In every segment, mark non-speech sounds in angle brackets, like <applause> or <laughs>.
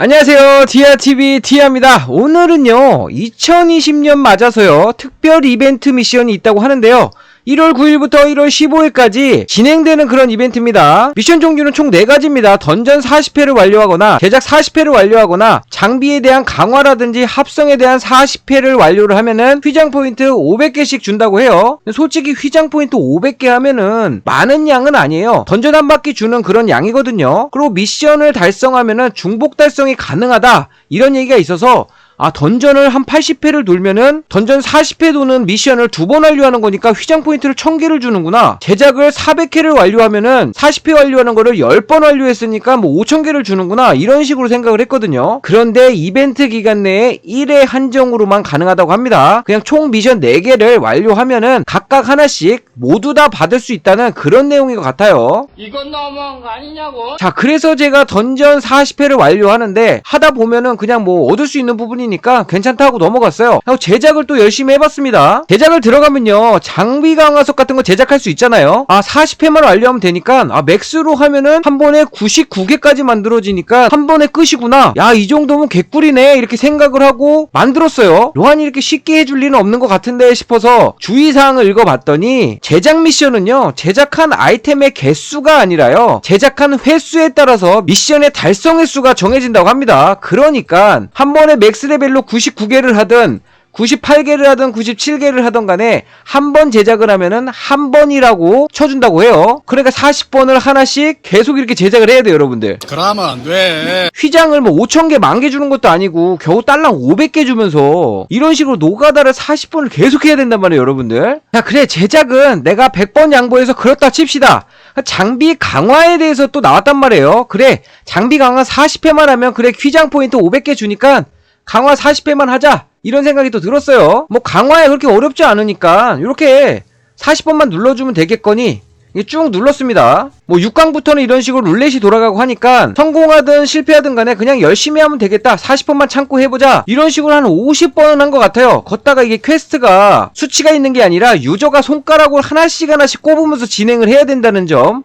안녕하세요. 디아TV 디아입니다. 오늘은요, 2020년 맞아서요, 특별 이벤트 미션이 있다고 하는데요. 1월 9일부터 1월 15일까지 진행되는 그런 이벤트입니다. 미션 종류는 총 4가지입니다. 던전 40회를 완료하거나, 제작 40회를 완료하거나, 장비에 대한 강화라든지 합성에 대한 40회를 완료를 하면은 휘장 포인트 500개씩 준다고 해요. 솔직히 휘장 포인트 500개 하면은 많은 양은 아니에요. 던전 한 바퀴 주는 그런 양이거든요. 그리고 미션을 달성하면은 중복 달성이 가능하다. 이런 얘기가 있어서 아 던전을 한 80회를 돌면은 던전 40회 도는 미션을 두 번 완료하는 거니까 휘장 포인트를 1000개를 주는구나. 제작을 400회를 완료하면은 40회 완료하는 거를 10번 완료했으니까 뭐 5000개를 주는구나. 이런 식으로 생각을 했거든요. 그런데 이벤트 기간 내에 1회 한정으로만 가능하다고 합니다. 그냥 총 미션 4개를 완료하면은 각각 하나씩 모두 다 받을 수 있다는 그런 내용인 것 같아요. 이건 너무한 거 아니냐고? 자, 그래서 제가 던전 40회를 완료하는데 하다 보면은 그냥 뭐 얻을 수 있는 부분이 니까 괜찮다고 넘어갔어요. 하고 제작을 또 열심히 해봤습니다. 제작을 들어가면요, 장비 강화석 같은 거 제작할 수 있잖아요. 아, 40회만 완료하면 되니까 아, 맥스로 하면은 한 번에 99개까지 만들어지니까 한 번에 끝이구나. 야, 이 정도면 개꿀이네. 이렇게 생각을 하고 만들었어요. 로한이 이렇게 쉽게 해줄 리는 없는 것 같은데 싶어서 주의사항을 읽어봤더니 제작 미션은요, 제작한 아이템의 개수가 아니라요, 제작한 횟수에 따라서 미션의 달성 횟수가 정해진다고 합니다. 그러니까 한 번에 맥스 레벨 로 99개를 하든 98개를 하든 97개를 하던 간에 한 번 제작을 하면은 한 번이라고 쳐준다고 해요. 그러니까 40번을 하나씩 계속 이렇게 제작을 해야 돼요, 여러분들. 그러면 안 돼. 휘장을 뭐 5,000개, 만 개 주는 것도 아니고 겨우 딸랑 500개 주면서 이런 식으로 노가다를 40번을 계속 해야 된단 말이에요, 여러분들. 자, 그래, 제작은 내가 100번 양보해서 그렇다 칩시다. 장비 강화에 대해서 또 나왔단 말이에요. 그래, 장비 강화 40회만 하면 그래, 휘장 포인트 500개 주니까 강화 40회만 하자. 이런 생각이 또 들었어요. 뭐 강화에 그렇게 어렵지 않으니까 이렇게 40번만 눌러주면 되겠거니 쭉 눌렀습니다. 뭐 6강부터는 이런 식으로 룰렛이 돌아가고 하니까 성공하든 실패하든 간에 그냥 열심히 하면 되겠다. 40번만 참고 해보자. 이런 식으로 한 50번은 한 것 같아요. 걷다가 이게 퀘스트가 수치가 있는 게 아니라 유저가 손가락을 하나씩 하나씩 꼽으면서 진행을 해야 된다는 점.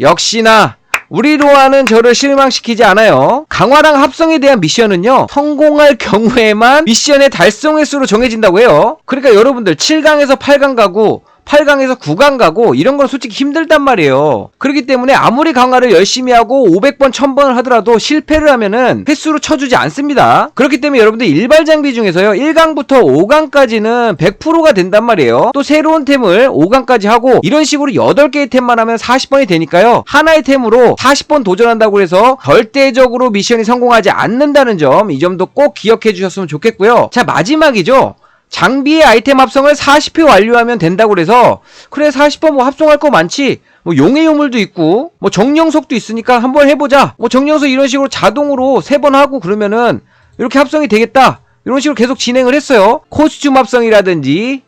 역시나 우리 로아는 저를 실망시키지 않아요. 강화랑 합성에 대한 미션은요, 성공할 경우에만 미션의 달성 횟수로 정해진다고 해요. 그러니까 여러분들 7강에서 8강 가고, 8강에서 9강 가고 이런 건 솔직히 힘들단 말이에요. 그렇기 때문에 아무리 강화를 열심히 하고 500번, 1000번을 하더라도 실패를 하면은 횟수로 쳐주지 않습니다. 그렇기 때문에 여러분들 일발 장비 중에서요. 1강부터 5강까지는 100%가 된단 말이에요. 또 새로운 템을 5강까지 하고 이런 식으로 8개의 템만 하면 40번이 되니까요. 하나의 템으로 40번 도전한다고 해서 절대적으로 미션이 성공하지 않는다는 점 이 점도 꼭 기억해 주셨으면 좋겠고요. 자, 마지막이죠. 장비의 아이템 합성을 40회 완료하면 된다고 그래서 그래 40번 뭐 합성할 거 많지. 뭐 용의 요물도 있고 뭐 정령석도 있으니까 한번 해보자. 뭐 정령석 이런 식으로 자동으로 세번 하고 그러면은 이렇게 합성이 되겠다. 이런 식으로 계속 진행을 했어요. 코스튬 합성이라든지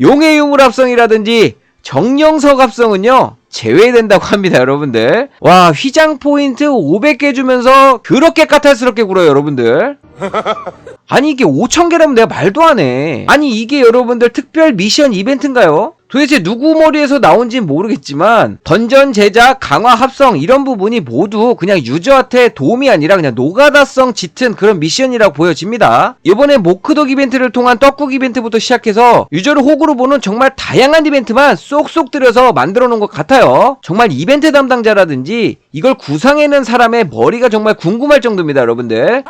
용의 요물 합성이라든지 정령석 합성은요 제외된다고 합니다 여러분들. 와 휘장 포인트 500개 주면서 그렇게 까탈스럽게 굴어요 여러분들 <laughs> 아니 이게 5천 개라면 내가 말도 안 해. 아니 이게 여러분들 특별 미션 이벤트인가요? 도대체 누구 머리에서 나온진 모르겠지만 던전 제작, 강화 합성 이런 부분이 모두 그냥 유저한테 도움이 아니라 그냥 노가다성 짙은 그런 미션이라고 보여집니다. 이번에 모크독 이벤트를 통한 떡국 이벤트부터 시작해서 유저를 호구로 보는 정말 다양한 이벤트만 쏙쏙 들여서 만들어 놓은 것 같아요. 정말 이벤트 담당자라든지 이걸 구상해낸 사람의 머리가 정말 궁금할 정도입니다, 여러분들.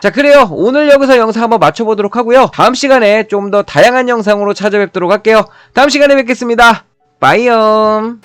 자 그래요. 오늘 여기서 영상 한번 마쳐보도록 하고요. 다음 시간에 좀 더 다양한 영상으로 찾아뵙도록 할게요. 다음 시간에 뵙겠습니다. 빠이염